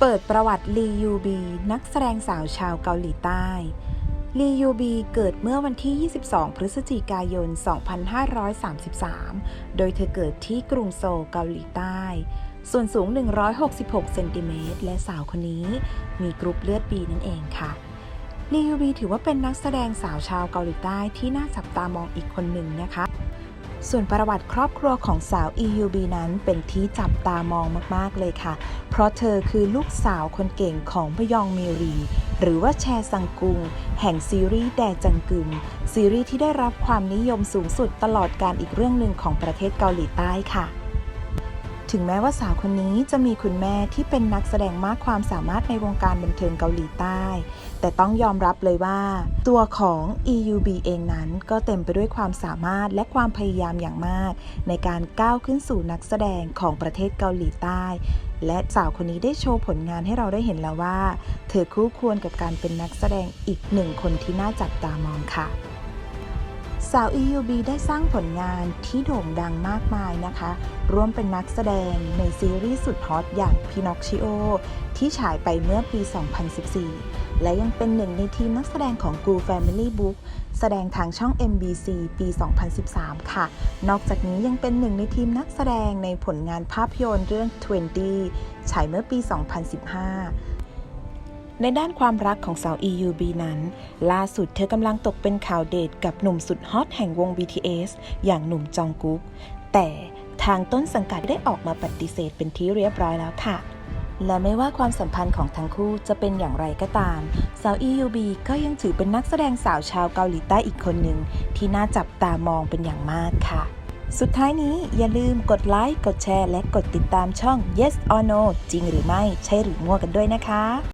เปิดประวัติลียูบีนักแสดงสาวชาวเกาหลีใต้ลียูบีเกิดเมื่อวันที่ 22 พฤศจิกายน 2533 โดยเธอเกิดที่กรุงโซลเกาหลีใต้ ส่วนสูง 166 เซนติเมตร และสาวคนนี้มีกรุ๊ปเลือดบีนั่นเองค่ะลียูบีถือว่าเป็นนักแสดงสาวชาวเกาหลีใต้ที่น่าจับตามองอีกคนหนึ่งนะคะ ส่วนประวัติครอบครัวของสาว EUB นั้นเป็นที่จับตามองมาก ๆ เลยค่ะ เพราะเธอคือลูกสาวคนเก่งของพยองมิรี หรือว่าแชซังกุง แห่งซีรีส์แดจังกึม ซีรีส์ที่ได้รับความนิยมสูงสุดตลอดการอีกเรื่องหนึ่งของประเทศเกาหลีใต้ค่ะ ถึงแม้ว่าสาวคนนี้จะมีคุณแม่ที่เป็นนักแสดงมากความสามารถในวงการบันเทิงเกาหลีใต้ แต่ต้องยอมรับเลยว่า ตัวของ EUB เองนั้นก็เต็มไปด้วยความสามารถและความพยายามอย่างมาก ในการก้าวขึ้นสู่นักแสดงของประเทศเกาหลีใต้ และสาวคนนี้ได้โชว์ผลงานให้เราได้เห็นแล้วว่า เธอคู่ควรกับการเป็นนักแสดงอีกหนึ่งคนที่น่าจับตามองค่ะ สาว EUB ได้สร้างผลงานที่โด่งดังมากมายนะคะ ร่วมเป็นนักแสดงในซีรีส์สุดฮอตอย่างพินอ c ชิโอที่ฉายไปเมื่อปี 2014 และยังเป็นหนึ่งในทีมนักแสดงของ Goo Family Book แสดงทางช่อง MBC ปี 2013 ค่ะ นอกจากนี้ยังเป็นหนึ่งในทีมนักแสดงในผลงานภาพยนตร์เรื่อง 20 ฉายเมื่อปี 2015 ในด้านความรักของสาว EUB นั้น ล่าสุดเธอกำลังตกเป็นข่าวเดทกับหนุ่มสุดฮอตแห่งวง BTS อย่างหนุ่มจองกุ๊ก แต่ทางต้นสังกัดได้ออกมาปฏิเสธเป็นที่เรียบร้อยแล้วค่ะ และไม่ว่าความสัมพันธ์ของทั้งคู่จะเป็นอย่างไรก็ตาม สาว EUB ก็ยังถือเป็นนักแสดงสาวชาวเกาหลีใต้อีกคนหนึ่งที่น่าจับตามองเป็นอย่างมากค่ะสุดท้ายนี้อย่าลืมกดไลค์ กดแชร์ และกดติดตามช่อง Yes or No จริงหรือไม่ใช่หรือมั่วกันด้วยนะคะ